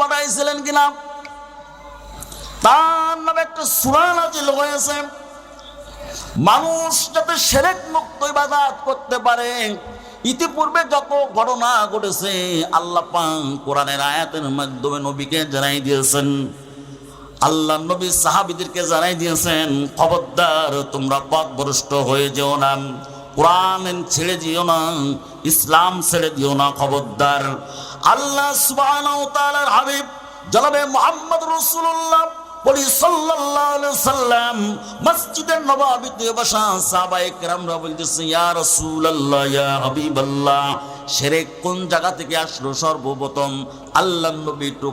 পাঠাইছিলেন কিনা? তার নামে একটা সূরা নাজিল হয়েছে। মানুষ যাতে সেরেক মুক্ত ইবাদত করতে পারে, ইতিপূর্বে যত ঘটনা ঘটেছে, আল্লাহ পাক কোরআনের আয়াতের মাধ্যমে নবীকে জানাই দিয়েছেন। আল্লাহ নবী সাহাবিদেরকে জানাই দিয়েছেন, খবরদার, তোমরা পথভ্রষ্ট হয়ে যেও না। কোরআন ছেড়ে দিও না, ইসলাম ছেড়ে দিও না, খবরদার। আল্লাহ তাআলার হাবিব জনাবে মুহাম্মদ সাল্লাল্লাহু সাল্লাম কোন জায়গা থেকে আসলো সর্বপ্রথম?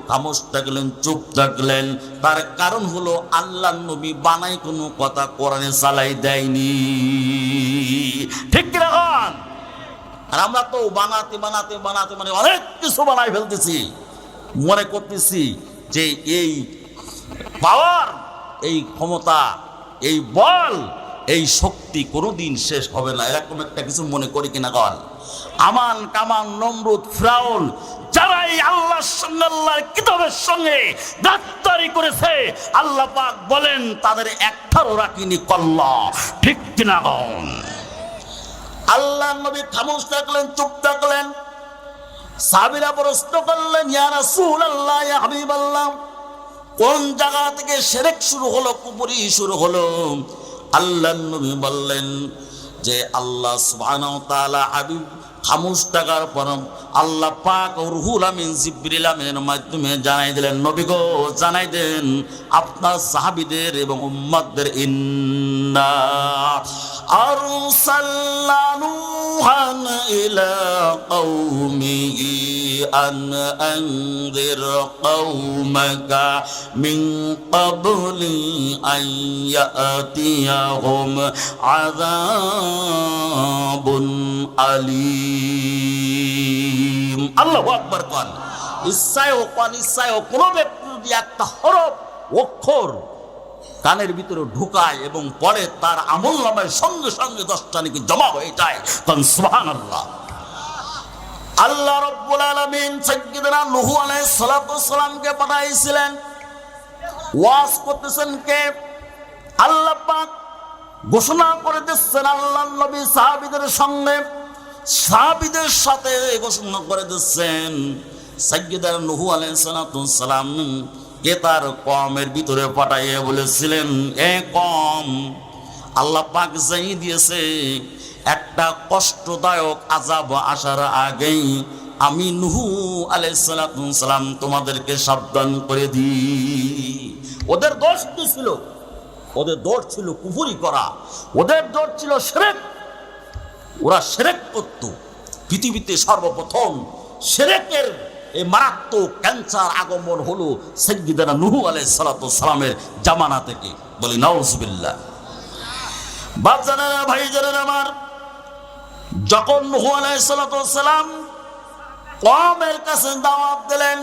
খামোশ থাকলেন, চুপ থাকলেন। তার কারণ হলো আল্লাহ নবী বানাই কোনো কথা কোরআনে চালাই দেয়নি। ঠিক কন? আর আমরা তো বানাতে বানাতে বানাতে মানে অনেক কিছু বানাই ফেলতেছি, মনে করতেছি যে এই পাওয়ার এই ক্ষমতা, এই বল, এই শক্তি কোনোদিন শেষ হবে না। এরকম একটা কিছু মনে করি কিনা কল আমান, কামান, নমরুদ, ফ্রাউন যারা এই আল্লাহর সঙ্গে, আল্লাহর কিতাবের সঙ্গে গাদ্দারি করেছে, আল্লাহ পাক বলেন, তাদের একটারও রাখিনি কল্লা। ঠিক কিনা কন? আল্লাহ নবী খামোশ থাকলেন, চুপ থাকলেন। সাবিরা প্রশ্ন করলেন, ইয়া রাসূলুল্লাহ, ইয়া হাবিবাল্লাহ, কোন জায়গা থেকে সেরেক শুরু হলো, কুপুরি শুরু হলো? আল্লাহ নবী বললেন যে, আল্লাহ সুবহানাহু তাআলা হাবিব, খামোশ থাকার পর আল্লাহ পাক রুহুল আমিন, জিবরিল আমিনের মাধ্যমে জানাই দিলেন, নবী গো, জানাই দেন, আপনার সাহাবীদের এবং উম্মতদের ইন্না আরসালনা নূহান ইলা কওমিহি আন আনজির কওমাকা মিন ক্বাবলি আন ইয়াতিয়াহুম আযাবুন আলীম আল্লাহু আকবার কোন ইচ্ছায় কোন ইচ্ছায় ও কোনো ব্যক্তি যদি একটা হরফ অক্ষর কানের ভিতরে ঢুকায় এবং পরে তার আমল নামের সঙ্গে সঙ্গে দশটা নাকি জমা হয়ে যায়। তখন সুহান আল্লাহ আল্লাহ রব্বুল আলামিন সাইয়্যিদনা নূহ আলাইহিস সালাতু সালামকে পাঠাইছিলেন। ওয়াজ করতেছেন কে? আল্লাহ পাক ঘোষণা করে দিচ্ছেন আল্লাহ নবী সাহাবীদের সঙ্গে। সাহাবীদের সাথে ঘোষণা করে দিচ্ছেন। সাইয়্যিদনা নূহ আলাইহিস সালাতু সালাম কে তার কমের ভিতরে পাঠাইয়ে বলেছিলেন, এ কম, আল্লাহ পাক যাই দিয়েছে, একটা কষ্টদায়ক আজাব আসার আগেই আমি নুহু আলাইসালাম তোমাদেরকে সাবধান করে দিই। ওদের দোষ কি ছিল? ওদের দোষ ছিল কুফুরি করা। ওদের দোষ ছিল সেরেক ওরা সেরেক করত। পৃথিবীতে সর্বপ্রথম সেরেকের এই মারাত্মক ক্যান্সার আগমন হলো সৈয়দানা নুহু আলাই সালাতু সালামের জামানা থেকে। বলি, নাউজুবিল্লাহ। বাপজানেরা ভাই জানেন আমার, যখন নুহু আলাইহিস সালাতু সালাম কমের কাছে দাওয়াত দিলেন,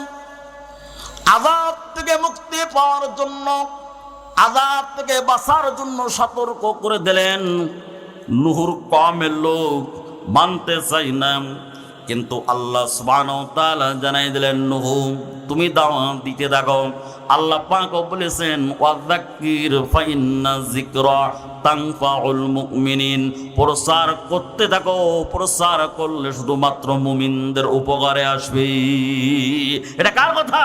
আযাব থেকে মুক্তি পাওয়ার জন্য, আযাব থেকে বাঁচার জন্য সতর্ক করে দিলেন। নুহুর কমের লোক মানতে চাই না। কিন্তু আল্লাহ ওয়া জানাই দিলেন, নুহু, তুমি দাওয়াত দিতে থাকো। আল্লাহ পাক বলেছেন, ওয়াযাক্কির ফাইন্না যিকরা তানফাউল মুমিনিন। প্রচার করতে থাকো প্রচার করলে শুধুমাত্র মুমিনদের উপকারে আসবে। এটা কার কথা?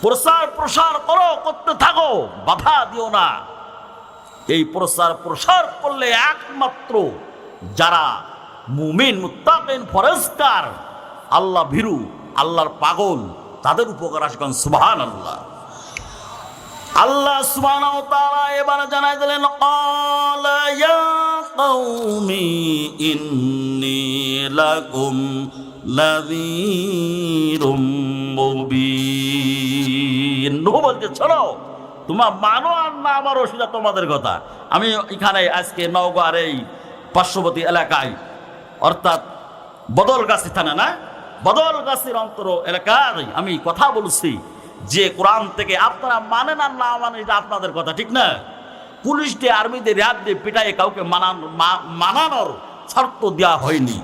প্রচার প্রসার করো, করতে থাকো, বাধা দিও না। এই প্রচার প্রসার করলে একমাত্র যারা মুমিন, মুত্তাকিন ফরেস্টার আল্লাহ ভীরু, আল্লাহর পাগল, তাদের উপকার আসবেন সুবহান আল্লাহ আল্লাহ তাআলা এবার জানাই দিলেন কওমি ইন্নী লাকুম লাযীরুম মুবিন। নূহ বলতে চলো তোমার মানো আর না আমারও সেটা তোমাদের কথা। আমি এখানে আজকে নওগাঁর এই পার্শ্ববর্তী এলাকায় অর্থাৎ বদলগাছি থানা না? বদলগাছির অন্তর এলাকায় আমি কথা বলছি যে কোরআন থেকে আপনারা মানেন আর না মানেন এটা আপনাদের কথা, ঠিক না? পুলিশ দিয়ে আর্মি দিয়ে র্যাব দিয়ে পিটাই কাউকে মানান মানানোর শর্ত দেওয়া হয়নি।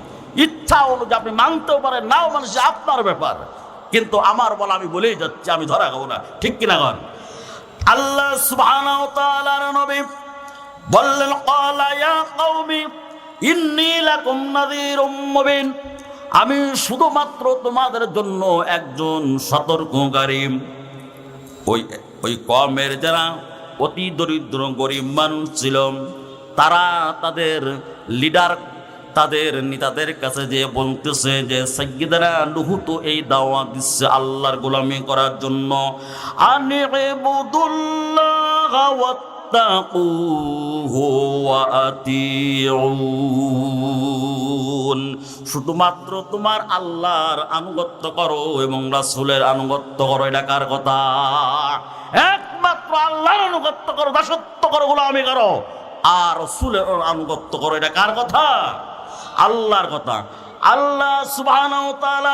ইচ্ছা অনুযায়ী আপনি মানতেও পারেন, নাও মানুষ আপনার ব্যাপার। কিন্তু আমার বলা আমি বলেই যাচ্ছি, আমি ধরা খাব না, ঠিক কিনা কর আল্লাহ সুবহানাহু ওয়া তাআলার নবী বললেন, ক্বালা ইয়া কওমি আমি শুধুমাত্র তোমাদের জন্য একজন সতর্ককারী। ওই ওই কমের যারা অতি দরিদ্র গরিব মানুষ ছিল, তারা তাদের লিডার, তাদের নেতাদের কাছে যে বলতেছে যে সৈয়দারা নুহু তো এই দাওয়া দিচ্ছে আল্লাহর গোলামি করার জন্য। আনিবুদুল্লাহ ওয়াত্তাকুহু শুধুমাত্র তোমার আল্লাহর আনুগত্য করো এবং রাসূলের আনুগত্য করো, এটা কার কথা? একমাত্র আল্লাহর আনুগত্য করো, দাসত্ব করো, গোলামি করো। আর রসুলের আনুগত্য করো, এটা কার কথা? আল্লাহর কথা। আল্লাহ তাআলা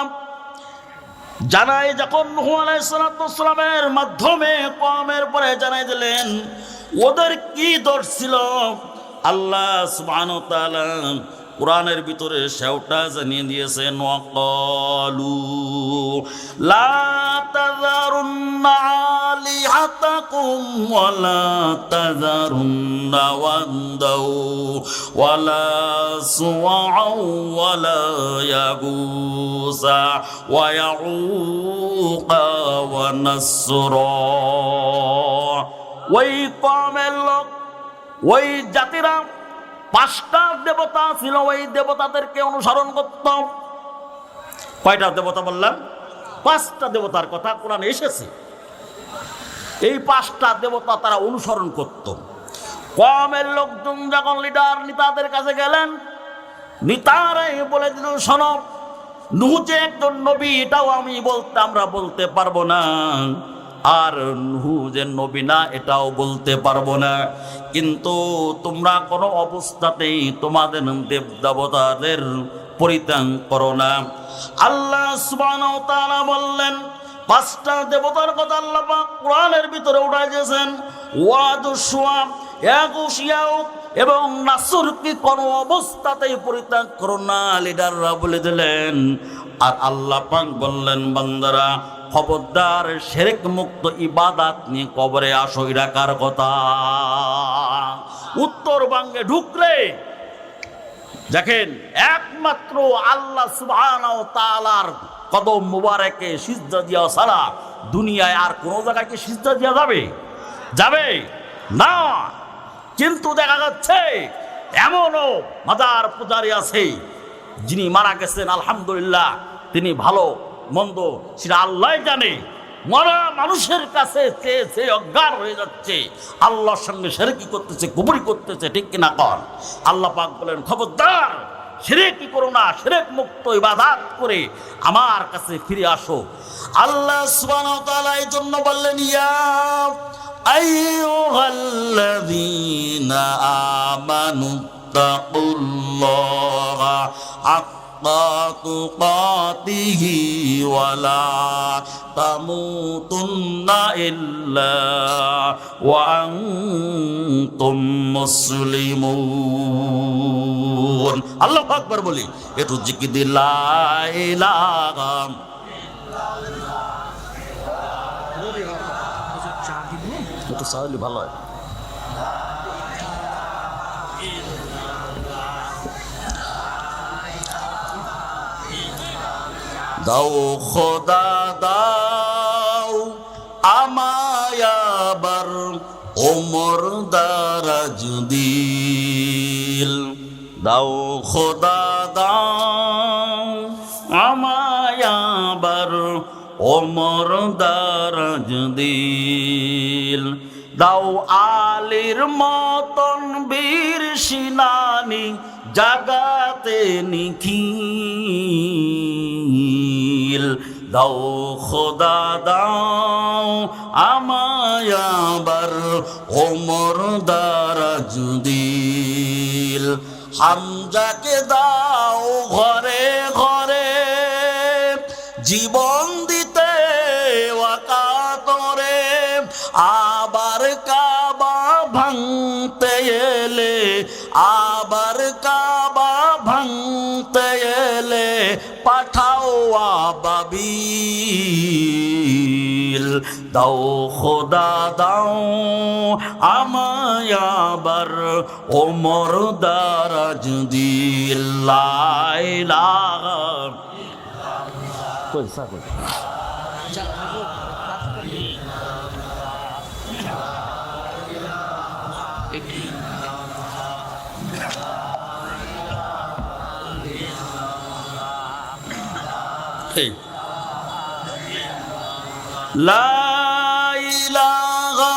জানাই যখন নুহু আলাইহিসসালামের মাধ্যমে কমের পরে জানাই দিলেন ওদের কি দোষ ছিল? আল্লাহ তাআলা কোরআনের ভিতরে সেওটা জানিয়ে দিয়েছেন ওয়াকালু লা তাযারুন্না আলিহাতাকুম ওয়ালা নাসরা। ওই কমের লোক, ওই জাতিরা পাঁচটা দেবতা ছিল, ওই দেবতাদেরকে অনুসরণ করত। কয়টা দেবতা বললাম? পাঁচটা দেবতার কথা কোরআনে এসেছে। এই পাঁচটা দেবতা তারা অনুসরণ করত। কমের লোকজন যখন লিডার নেতাদের কাছে গেলেন, নেতারাই বলে দিল, শোনো, নুহু একজন নবী, এটাও আমি বলতে, আমরা বলতে পারব না। আর নুহু যে নবী না, এটাও বলতে পারব না। কিন্তু তোমরা কোনো অবস্থাতেই তোমাদের দেব দেবতাদের পরিত্যাগ করো না। আল্লাহ তাআলা বললেন, পাঁচটা দেবতার কথা আল্লাহ কোরআনের ভিতরে উঠাই দিয়েছেন। ওয়াদুসুয়া ইয়াগুশিয়াউ এবং নাসুর কি কোনো অবস্থাতেই পরিত্যাগ করো না? লিডাররা বলে দিলেন, আর আল্লাহ পাক বললেন, বান্দারা, খবরদার, শেরেক মুক্ত ইবাদাত নিয়ে কবরে আসো ইরাকার কথা। উত্তরবঙ্গে ঢুকলে, দেখেন, একমাত্র আল্লাহ সুবহানাহু ওয়া তাআলার কদম মুবারকে সিজদা দিয়া ছাড়া দুনিয়ায় আর কোনো জায়গায় কি সিজদা দেওয়া যাবে? যাবে? না। কিন্তু দেখা যাচ্ছে এমনও মাজার পূজারি আছে, যিনি মারা গেছেন, আলহামদুলিল্লাহ, তিনি ভালো, মন্দ, সেটা আল্লাহ জানে। মরা মানুষের কাছে চেয়ে অজ্ঞান হয়ে যাচ্ছে। আল্লাহর সঙ্গে সেরেকি করতেছে কুবুরি করতেছে, ঠিক কিনা কর আল্লাহ পাক বলেন, খবরদার, সেরেকি করো না, সেরেক মুক্ত, ইবাদাত করে আমার কাছে ফিরে আসো। আল্লাহ এই জন্য বললেন, ইয়া أيها الذين آمنوا اتقوا الله حق تقاته ولا تموتن إلا وأنتم مسلمون الله أكبر بولي إتو جكد لا إله একটু সাহলি ভালো হয়। দাও খোদা, দাও আমায়াবার ওমর দারাজ দিল। দাও খোদা, দাও আমায়াবার ওমর দারাজ দিল। দাও আলির মতন বীর সিনানি জাগাতে নিখিল। দাও খোদা, দাও আমায় আবার ওমর দারাজ দিল। হামজাকে দাও ঘরে ঘরে জীবন আবাবিল দাও খোদা দাও আমায় আবার ওমর দারাজ দিল। লাইলা কই সা কই? এই। লা ইলাহা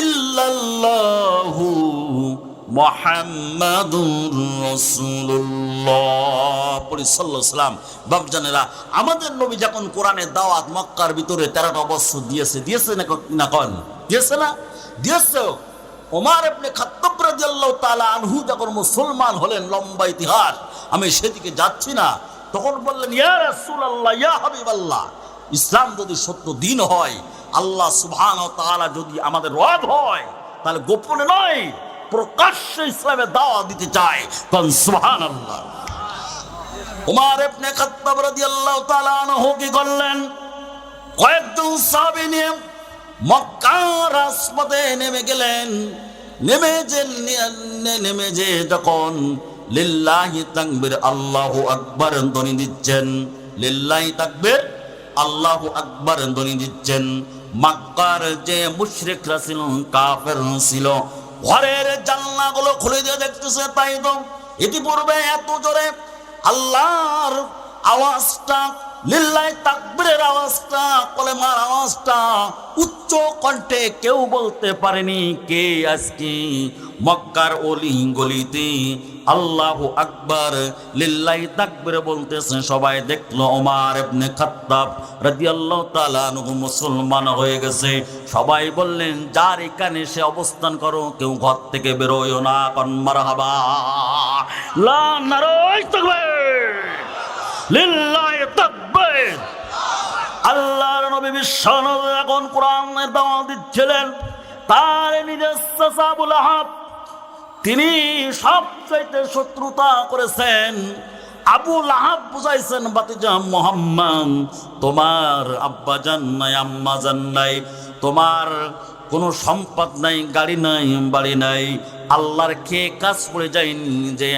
ইল্লাল্লাহু মুহাম্মাদুর সাল্লাল্লাহু বাপজানেরা আমাদের নবী যখন কোরআনের দাওয়াত মক্কার ভিতরে 13টা বছর দিয়েছে দিয়েছে না কন? দিয়েছে না? দিয়েছে। ওমর ইবনে খাত্তাব রাদিয়াল্লাহু তাআলা আনহু যখন মুসলমান হলেন, লম্বা ইতিহাস, আমি সেদিকে যাচ্ছি না। তখন বললেন, ইয়া রাসূলুল্লাহ, ইয়া হাবিবাল্লাহ। ইসলাম যদি সত্য দিন হয়, আল্লাহ সুবহান যদি আমাদের রব হয়, তাহলে গোপনে নয়, প্রকাশ্যে ইসলামের দাওয়া দিতে চায়। তখন সুবহান আল্লাহ উমার ইবনে খাত্তাব করলেন? নেমে গেলেন। নেমে যে নেমে যে যখন আল্লাহু আকবার ধ্বনি দিচ্ছেন, লিল্লাহি তাকবীর আল্লাহু আকবার ধ্বনি দিচ্ছেন, মাক্কার যে মুশরিকরা ছিল কাফের ছিল, ঘরের জানলাগুলো খুলে দিয়ে দেখতেছে, তাই তো ইতিপূর্বে এত জোরে আল্লাহর আওয়াজটা লিল্লাই আওয়াজটা, কলেমার আওয়াজটা কেউ বলতে পারেনি, কে মক্কার গলিতে আল্লাহু আকবার লিল্লাই বলতেছে, সবাই দেখল ওমর মুসলমান হয়ে গেছে। সবাই বললেন, যার এখানে সে অবস্থান করো, কেউ ঘর থেকে বেরোয় না কন মারহাবা। লা আল্লাহর নবী বিশ্ব এখন কোরআনের দাওয়াত দিচ্ছিলেন। তার নিজের আবুল আহাব। তিনি সবচাইতে শত্রুতা করেছেন। আবু লাহাব বুঝাইছেন, বাতিজা মোহাম্মদ, তোমার আব্বা জান নাই, আম্মা জান নাই, তোমার কোনো সম্পদ নাই, গাড়ি নাই, বাড়ি নাই আল্লাহর কে কাজ পড়ে যায়নি যে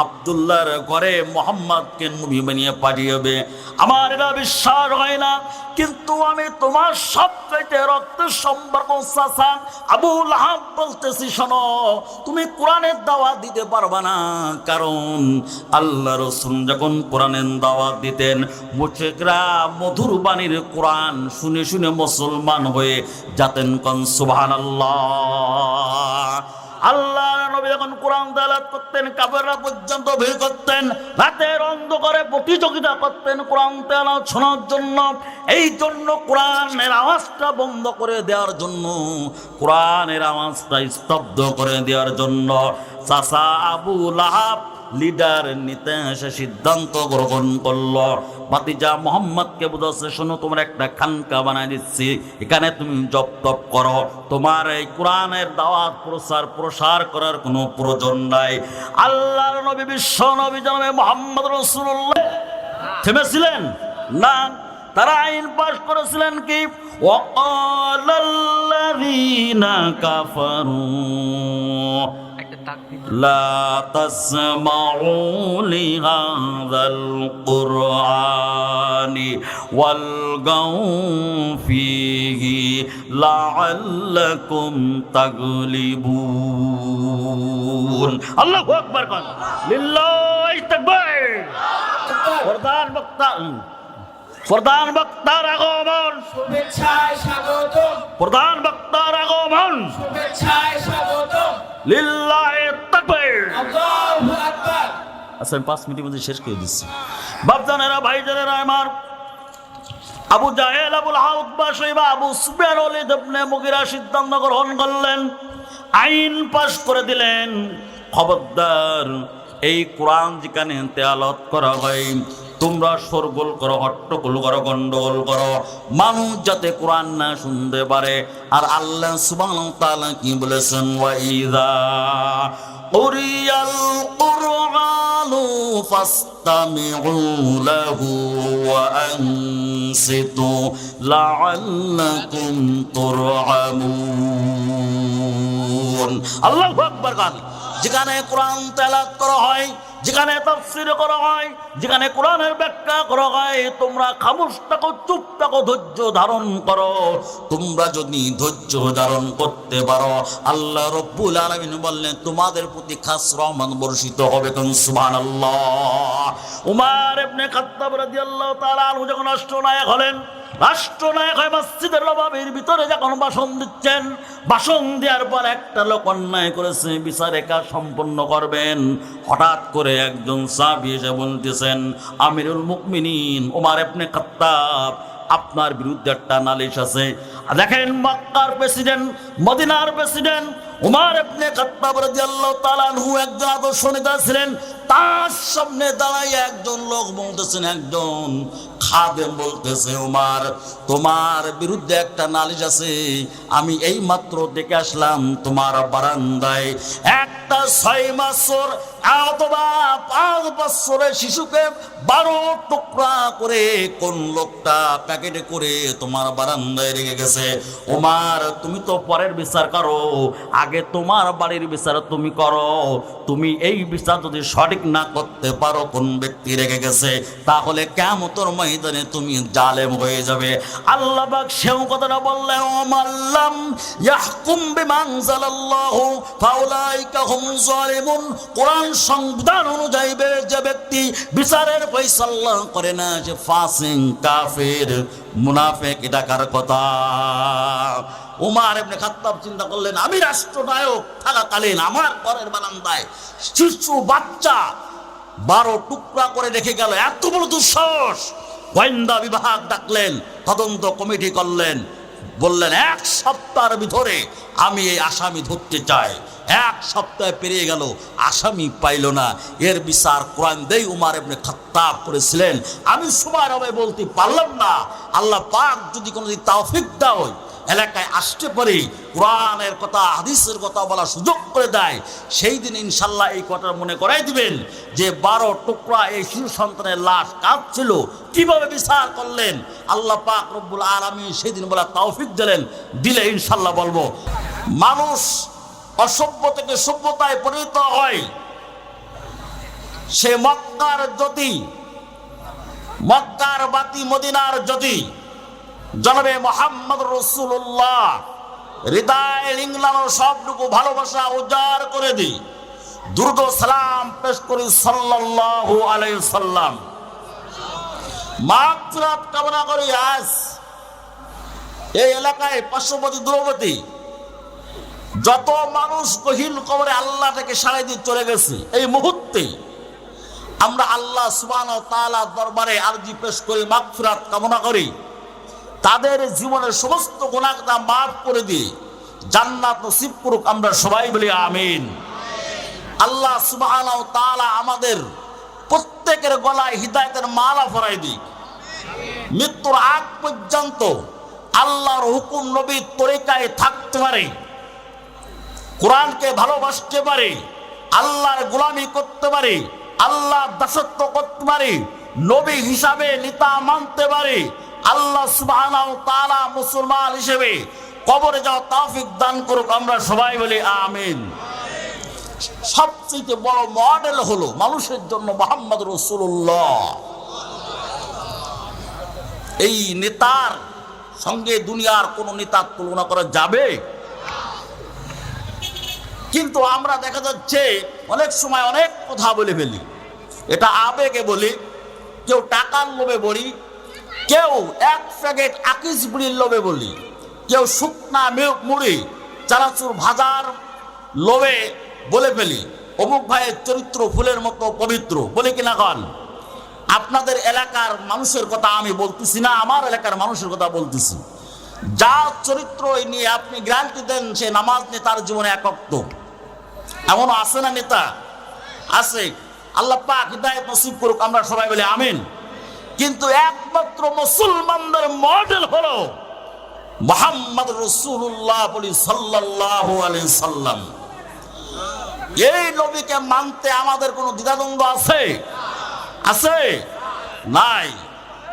আবদুল্লাহর ঘরে মোহাম্মদকে নবী বানিয়ে পাঠিয়েবে। আমার এটা বিশ্বাস হয় না, কিন্তু আমি তোমার সবচাইতে রক্তের সম্পর্ক চাচা আবু লাহাব বলতেছি, শোনো, তুমি কোরআনের দাওয়াত দিতে পারবা না, কারণ আল্লাহ রসুন যখন কোরআনের দাওয়াত দিতেন মুশেকরা মধুর বাণীর কোরআন শুনে শুনে মুসলমান হয়ে যাতেন কন সুবহান আল্লাহ নবী যখন কোরআন দালাত করতেন কাবেররা পর্যন্ত ভিড় করতেন, রাতের অন্ধকারে প্রতিযোগিতা করতেন কোরআন তেলাওয়াত শোনার জন্য। এই জন্য কোরআনের আওয়াজটা বন্ধ করে দেওয়ার জন্য, কোরআনের আওয়াজটা স্তব্ধ করে দেওয়ার জন্য। চাষা আবু লাহাব লিডার নিতে এসে সিদ্ধান্ত গ্রহণ করলো বাতিজা মোহাম্মদকে বুঝাচ্ছে শোনো তোমার একটা খানকা বানাই দিচ্ছি এখানে তুমি জপ তপ করো তোমার এই কোরআনের দাওয়াত প্রসার প্রসার করার কোনো প্রয়োজন নাই আল্লাহর নবী বিশ্ব নবী জনমে মোহাম্মদ রসুল্লাহ থেমেছিলেন না তারা আইন পাশ করেছিলেন কি وقال الذين كفروا لا تسمعوا لهذا القرآن والغوا فيه لعلكم تغلبون الله أكبر قال لله تكبير প্রধান বক্তা প্রধান বক্তার আগমন। শুভেচ্ছায় স্বাগত প্রধান বক্তার আগমন। শুভেচ্ছায় স্বাগত লিল্লাহি তাকবীর। আল্লাহু আকবার। আচ্ছা আমি পাঁচ মিনিটের মধ্যে শেষ করে দিচ্ছি। বাপজানেরা ভাইজানেরা আমার আবু জাহেল আবুল হাউদ্বা শৈবা আবু সুফিয়ান ওয়ালিদ ইবনে মুগিরা সিদ্ধান্ত গ্রহণ করলেন। আইন পাশ করে দিলেন। খবরদার এই কোরআন যেখানে তেয়ালত করা হয় তোমরা সরগোল করো হট্টগোল করো গন্ডগোল করো মানুষ যাতে কোরআন না শুনতে পারে আর আল্লাহ সুবহানাহু ওয়া তাআলা কি বলেছেন ওয়াইদা قرئ القرآن قالوا فاستمعوا له وأنصتوا لعلكم ترحمون الله أكبر গান যেখানে কোরআন তেলাত করা হয় যেখানে তাফসির করা হয়, যেখানে কোরআনের ব্যাখ্যা করা হয়, তোমরা খামোশ থাকো, চুপ থাকো, ধৈর্য ধারণ করো। তোমরা যদি ধৈর্য ধারণ করতে পারো, আল্লাহ রব্বুল আলামিন বললেন, তোমাদের প্রতি খাস রহমান বর্ষিত হবে কোন সুবহানাল্লাহ। উমার ইবনে খাত্তাব রাদিয়াল্লাহু তাআলা আনহু যখন রাষ্ট্রনায়ক হলেন রাষ্ট্রনায়ক হয় মসজিদের নবাবের ভিতরে যখন ভাষণ দিচ্ছেন, ভাষণ দেওয়ার পর একটা লোক অন্যায় করেছে বিচারে কাজ সম্পন্ন করবেন। হঠাৎ করে একজন সাহাবী এসে বলতেছেন, আমিরুল মুকমিনিন ওমার আপনি খাত্তাব, আপনার বিরুদ্ধে একটা নালিশ আছে। দেখেন মক্কার প্রেসিডেন্ট, মদিনার প্রেসিডেন্ট উমার আপনি খাত্তাব রাদিয়াল্লাহু তাআলা একজন আদর্শ নেতা ছিলেন। তার সামনে দাঁড়াইয়া একজন লোক বলতেছেন, একজন খাদেম বলতেছে, উমার, তোমার বিরুদ্ধে একটা নালিশ আছে। আমি এই মাত্র দেখে আসলাম তোমার বারান্দায়। একটা ছয় মাসর অথবা পাঁচ বছরের শিশুকে বারো টুকরা করে কোন লোকটা প্যাকেটে করে তোমার বারান্দায় রেখে গেছে? ওমার তুমি তো পরের বিচার করো। আগে তোমার বাড়ির বিচার তুমি করো। তুমি এই বিচার যদি সঠিক না করতে পারো, কোন ব্যক্তি রেখে গেছে, তাহলে কেমতর ময়দানে তুমি জালেম হয়ে যাবে। আল্লাহ সেও কথাটা ইয়াহকুম বিমানজালাল্লাহু ফাউলাইকা হুম জালিমুন। কোরআন সংবিধান অনুযায়ী যে ব্যক্তি বিচারের ফয়সালা করে না, সে ফাসিং, কাফের, মুনাফিক এটা কার কথা। উমার এমনি খাত্তাব চিন্তা করলেন, আমি রাষ্ট্রনায়ক, থাকাকালীন আমার ঘরের বারান্দায় শিশু, বাচ্চা বারো টুকরা করে রেখে গেল। এত বড় দুঃসাহস! গোয়েন্দা বিভাগ ডাকলেন, তদন্ত কমিটি করলেন, বললেন, এক সপ্তাহের ভিতরে আমি এই আসামি ধরতে চাই। এক সপ্তাহে পেরিয়ে গেল, আসামি পাইল না। এর বিচার কোরআন দেই উমার এমনি খাত্তাব করেছিলেন। আমি সময় হবে বলতে পারলাম না। আল্লাহ পাক যদি কোনোদিন তাওফিক দাও এলাকায় আসতে পারে কোরআনের কথা, হাদিসের কথা বলার সুযোগ করে দেয়। সেই দিন ইনশাল্লাহ এই কথা মনে করাই দিবেন যে বারো টুকরা এই শিশু সন্তানের লাশ কাঁদছিল কীভাবে বিচার করলেন? আল্লাহ পাক রব্বুল আলমী সেই দিন বলা তৌফিক দিলেন। দিলে ইনশাল্লাহ বলব, মানুষ অসভ্য থেকে সভ্যতায় পরিণত হয়। সে মক্কার জ্যোতি, মক্কার বাতি মদিনার জ্যোতি জনবে মোহাম্মদ রসুল্লাহ। হৃদয় লিংলানো সবটুকু ভালোবাসা উজাড় করে দি দুর্গ সালাম পেশ করি সাল্লাল্লাহু আলাইহি সাল্লাম। মাগফিরাত কামনা করি, আজ এই এলাকায় পার্শ্ববর্তী দূরবর্তী যত মানুষ গহীন কবরে আল্লাহ থেকে সাড়ে দিয়ে চলে গেছে, এই মুহূর্তে আমরা আল্লাহ সুবান তাআলা দরবারে আরজি পেশ করি, মাগফিরাত কামনা করি। তাদের জীবনের সমস্ত গুণাগতা মাফ করে দিয়ে জান্নাত নসিব করুক আমরা সবাই বলি আমিন। আল্লাহ সুবহানাহু ওয়া আমাদের প্রত্যেকের গলায় হৃদায়তের মালা ফরাই দিক। মৃত্যুর আগ পর্যন্ত আল্লাহর হুকুম নবীর তরিকায় থাকতে পারে। কোরআনকে ভালোবাসতে পারে। আল্লাহর গোলামি করতে পারে। আল্লাহ দাসত্ব করতে পারে। নবী হিসাবে নিতা মানতে পারে। আল্লাহ মুসলমান হিসেবে কবরে যাওয়া তৌফিক দান করুক, আমরা সবাই বলি আমিন। সবচেয়ে বড় মডেল হলো মানুষের জন্য মোহাম্মদ রসুল্লাহ এই নেতার সঙ্গে দুনিয়ার কোন নেতার তুলনা করা যাবে? কিন্তু আমরা দেখা যাচ্ছে অনেক সময় অনেক কথা বলে ফেলি। এটা আবেগে বলি, কেউ টাকার লোভে বলি কেউ এক প্যাকেট আকিস বুড়ির লোভে বলি, কেউ শুকনা মুড়ি, চানাচুর ভাজার লোভে বলে ফেলি, অমুক ভাইয়ের চরিত্র ফুলের মতো পবিত্র, বলে কিনা কন? আপনাদের এলাকার মানুষের কথা আমি বলতেছি না, আমার এলাকার মানুষের কথা বলতেছি। যা চরিত্র নিয়ে আপনি গ্যারান্টি দেন, সে নামাজ নিয়ে তার জীবনে একত্ব এমন আছে না নেতা? আছে। আল্লাহ পাক হিদায়ত নসিব করুক, আমরা সবাই বলি আমিন। কিন্তু একমাত্র মুসলমানদের মডেল হলো মোহাম্মদ রসুল্লাহ বলি আলাইহি সাল্লাম। এই নবীকে মানতে আমাদের কোনো দ্বিধাদ্বন্দ্ব আছে? আছে? নাই।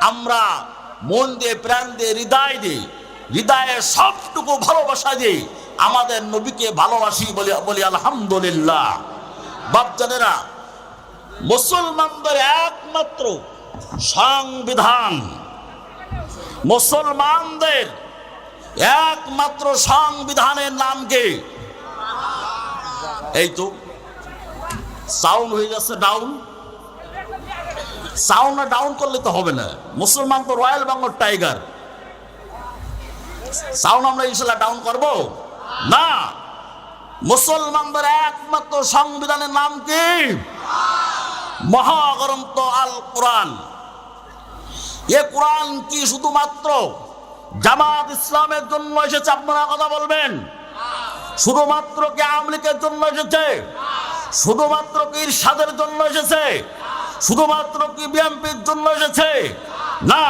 আমরা মন দিয়ে, প্রাণ দিয়ে, হৃদয় দিই হৃদয়ে সবটুকু ভালোবাসা দিই আমাদের নবীকে ভালোবাসি বলি বলি আলহামদুলিল্লাহ। বাপজানেরা, মুসলমানদের একমাত্র সংবিধান। মুসলমানদের একমাত্র সংবিধানের নাম কি? এই তো সাউন্ড হয়ে যাচ্ছে ডাউন সাউন্ড ডাউন করলে তো হবে না। মুসলমান তো রয়্যাল বেঙ্গল টাইগার। সাউন্ড আমরা ইনশাল্লাহ ডাউন করব? না। মুসলমানদের একমাত্র সংবিধানের নাম কি? মহাগ্রন্থ আল কোরআন। এ কোরআন কি শুধুমাত্র জামাত ইসলামের জন্য এসেছে? আপনারা কথা বলবেন। শুধুমাত্র কি আমলিকের জন্য এসেছে? শুধুমাত্র কি ইরশাদের জন্য এসেছে? শুধুমাত্র কি বিএনপির জন্য এসেছে? না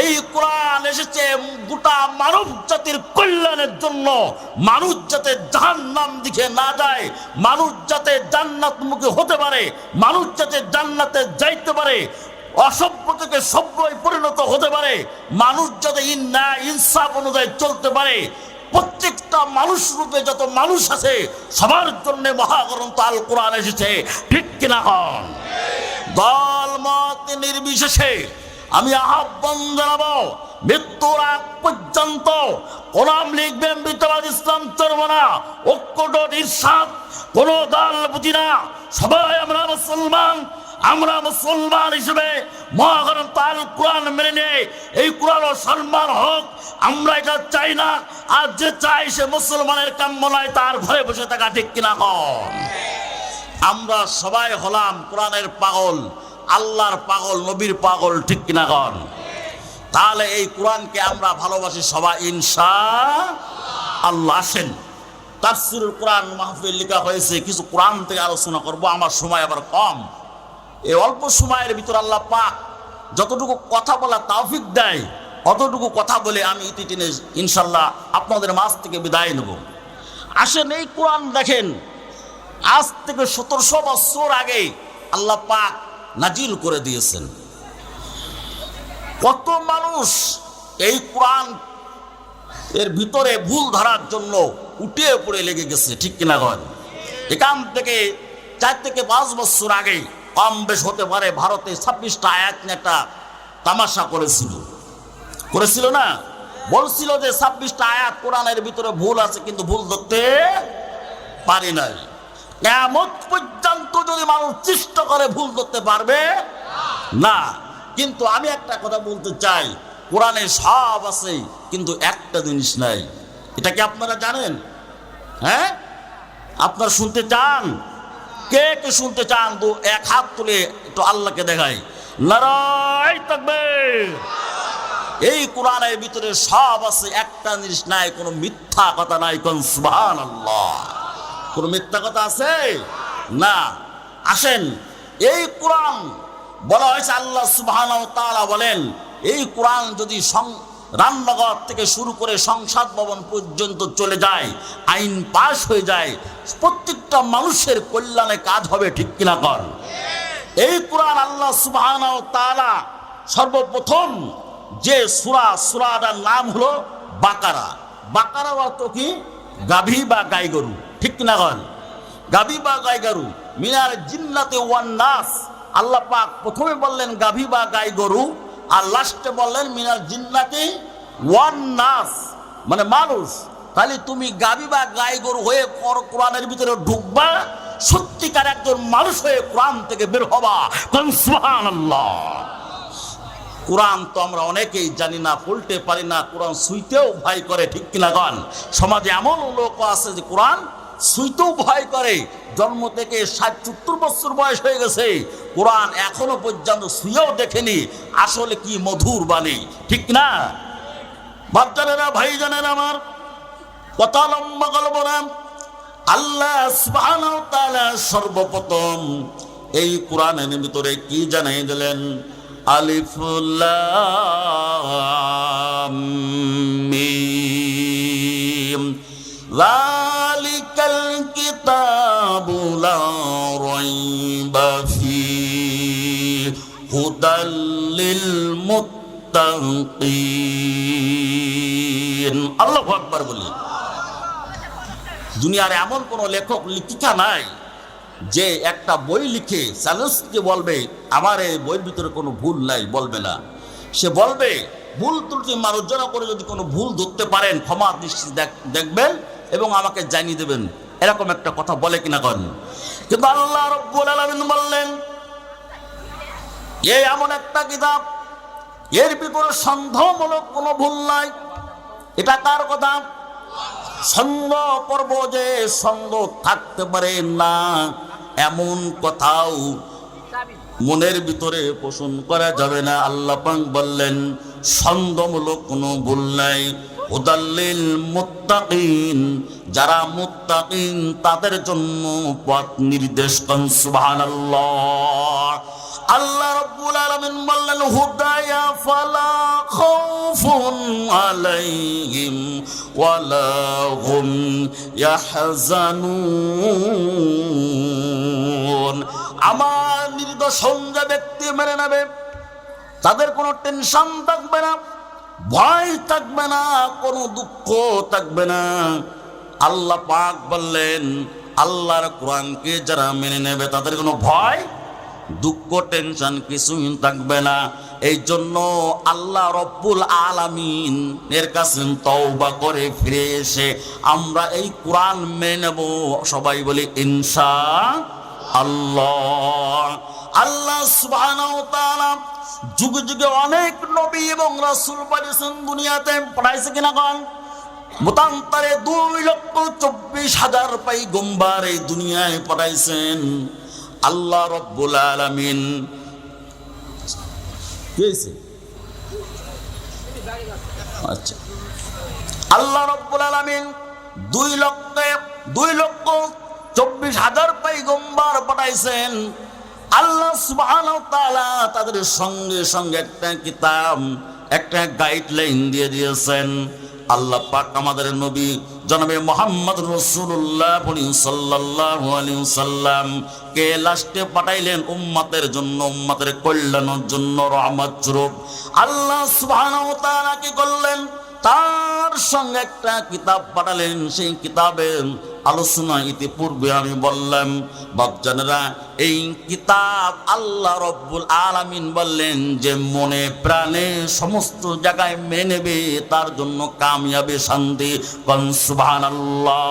এই কোরআন এসেছে গোটা মানব জাতির কল্যাণের জন্য। মানুষ যাতে জাহান্নাম দিকে না যায়, মানুষ যাতে জান্নাত মুখে হতে পারে, মানুষ যাতে জান্নাতে যাইতে পারে, অসভ্য থেকে সভ্যই পরিণত হতে পারে, মানুষ যাতে ইন্না ইনসাফ অনুযায়ী চলতে পারে, প্রত্যেকটা মানুষ রূপে যত মানুষ আছে, সবার জন্য মহাগ্রন্থ আল কোরআন এসেছে। ঠিক কিনা হন? দল মত নির্বিশেষে আমি আহ্বান জানাব, মৃত্যুর আগ পর্যন্ত কোরআন লিখবেন বিতরাজ ইসলাম চলবো না ঐক্যট ইরশাদ কোন দল বুঝি না। সবাই আমরা মুসলমান আমরা মুসলমান হিসেবে মহাগ্রন্থ আল কোরআন মেনে নিয়ে এই কোরআন সম্মান হোক, আমরা এটা চাই না। আর যে চাই সে মুসলমানের কাম্য নয়, তার ঘরে বসে থাকা ঠিক কিনা কম। আমরা সবাই হলাম কোরআনের পাগল। আল্লাহর পাগল, নবীর পাগল, ঠিক কিনা কন? তাহলে এই কোরআনকে আমরা ভালোবাসি সবাই ইনশা আল্লাহ আসেন। তাফসিরুল কোরআন মাহফিল লেখা হয়েছে, কিছু কোরআন থেকে আলোচনা করব, আমার সময় আবার কম। এই অল্প সময়ের ভিতর আল্লাহ পাক যতটুকু কথা বলা তাওফিক দেয়, অতটুকু কথা বলে আমি ইতি টেনে ইনশাল্লাহ আপনাদের মাছ থেকে বিদায় নেব। আসেন এই কোরআন দেখেন, আজ থেকে সতেরোশো বছর আগে আল্লাহ পাক নাজিল করে দিয়েছেন। কত মানুষ এই কোরআন এর ভিতরে ভুল ধরার জন্য উঠে পড়ে লেগে গেছে, ঠিক কিনা কন এখান থেকে চার থেকে পাঁচ বছর আগে কম বেশ হতে পারে ভারতে ছাব্বিশটা আয়াত নিয়ে একটা তামাশা করেছিল। করেছিল না? বলছিল যে ছাব্বিশটা আয়াত কোরআনের ভিতরে ভুল আছে, কিন্তু ভুল ধরতে পারি নাই। কেমন পর্যন্ত যদি মানুষ চেষ্টা করে ভুল করতে পারবে, না। কিন্তু আমি একটা কথা বলতে চাই, কোরআনে সব আছে, কিন্তু একটা জিনিস নাই। এটা কি আপনারা জানেন? হ্যাঁ? আপনারা শুনতে চান? কে কে শুনতে চান? তো এক হাত তুলে একটু আল্লাহকে দেখাই। লড়াই থাকবে এই কোরআনের ভিতরে সব আছে, একটা জিনিস নাই, কোনো মিথ্যা কথা নাই, কোন সুবহান আল্লাহ কোনো মিথ্যা কথা আছে? না। আসেন, এই কোরআন বলা হয়েছে, আল্লাহ সুবহান তাআলা বলেন, এই কোরআন যদি রান্নাঘর থেকে শুরু করে সংসদ ভবন পর্যন্ত চলে যায়, আইন পাশ হয়ে যায়, প্রত্যেকটা মানুষের কল্যাণে কাজ হবে, ঠিক কিনা কর? এই কোরআন আল্লাহ সুবহান তাআলা সর্বপ্রথম যে সুরা, সুরাটার নাম হলো বাকারা। বাকারা অর্থ কি? গাভী বা গাই গরু। ঠিক কিনা কন? গাভী বা গাই গরু মিনার জিন্নাতে ওয়ান নাস। আল্লাহ পাক প্রথমে বললেন গাভী বা গাই গরু আর লাস্টে বললেন মিনার জিন্নাতে ওয়ান নাস। মানে মানুষ, তাহলে তুমি গাভী বা গাই গরু হয়ে কর- কোরআনের ভিতরে ঢুকবা, সত্যিকার একজন মানুষ হয়ে কোরআন থেকে বের হবা। কোরআন তো আমরা অনেকেই জানি না, পড়তে পারি না, কোরআন শুইতেও ভয় করে, ঠিক কিনা গান সমাজে এমন লোক আছে যে কোরআন শুইতেও ভয় করে। জন্ম থেকে ষাট সত্তর বছর বয়স হয়ে গেছে। কোরআন এখনও পর্যন্ত শুয়েও দেখেনি। আসলে কি মধুর বাণী, ঠিক না? বাচ্চারা ভাই জানেন আমার কথা লম্বা গল্প না আল্লাহ সর্বপ্রথম এই কোরআনের ভিতরে কি জানাই দিলেন? আলিফ الكتاب لا ريب فيه هدى للمتقين الله أكبر বলি। দুনিয়ার এমন কোন লেখক লিখিকা নাই যে একটা বই লিখে চ্যালেঞ্জকে বলবে, আমার এই বইয়ের ভিতরে কোনো ভুল নাই, বলবে না। সে বলবে, ভুল ত্রুটি মার্জনা করে যদি কোনো ভুল ধরতে পারেন, ক্ষমার দৃষ্টি দেখবেন এবং আমাকে জানিয়ে দেবেন। এরকম একটা কথা বলে কিনা করেন কিন্তু আল্লাহ রব্বুল আলামিন বললেন এই এমন একটা কিতাব, এর ভিতরে সন্দেহমূলক কোনো ভুল নাই। এটা কার কথা? ছন্দ পর্ব যে ছন্দ থাকতে পারে না, এমন কথাও মনের ভিতরে পোষণ করা যাবে না। আল্লাহ পাক বললেন ছন্দমূলক কোনো ভুল নাই। হুদাল্লিল মুত্তাকিন যারা মুত্তাকিন, তাদের জন্য পথ নির্দেশ করেন, সুবহানাল্লাহ। আল্লাহ রাব্বুল আলামিন বললেন, হুদায়া ফালা খাউফুন আলাইহিম ওয়ালা হুম ইয়াহজানুন। আমার নির্দোষণ যে ব্যক্তি মেনে নেবে, তাদের কোনো টেনশন থাকবে না। ভয় থাকবে না, কোনো দুঃখ থাকবে না। আল্লাহ পাক বললেন, আল্লাহর কোরআনকে যারা মেনে নেবে তাদের কোনো ভয়, দুঃখ, টেনশন কিছুই থাকবে না। এই জন্য আল্লাহ রব্বুল আলামিন এর কাছে তওবা করে ফিরে এসে আমরা এই কোরআন মেনে নেব। সবাই বলি, ইনশা আল্লাহ। আল্লাহ যুগে যুগে অনেক নবী এবং রাসূল পাঠিয়েছেন দুনিয়াতে। পাঠাইছে কিনা কন মতান্তরে দুই লক্ষ চব্বিশ হাজার পাই গম্বার এই দুনিয়ায় পাঠাইছেন আল্লাহ রব্বুল আলামিন। আচ্ছা। আল্লাহ রব্বুল আলামিন দুই লক্ষ দুই লক্ষ চব্বিশ হাজার পাইগম্বার পাঠাইছেন আল্লাহ তাদের সঙ্গে সঙ্গে একটা কিতাব, একটা গাইডলাইন দিয়ে দিয়েছেন। আল্লাহ পাক আমাদের নবী জনাবে মোহাম্মদ রসুল্লাহ আলাইহি সাল্লাম কে লাস্টে পাঠাইলেন উম্মতের জন্য, উম্মতের কল্যাণের জন্য রহমত স্বরূপ। আল্লাহ ওয়া কি করলেন? তার সঙ্গে একটা কিতাব পাঠালেন, সেই কিতাবের আলোচনা ইতিপূর্বে আমি বললাম, বাপজানেরা, এই কিতাব আল্লাহ রব্বুল আলামিন বললেন যে, মনে প্রাণে সমস্ত জায়গায় মেনে নেবে, তার জন্য কামিয়াবে শান্তি। কন সুবহানাল্লাহ।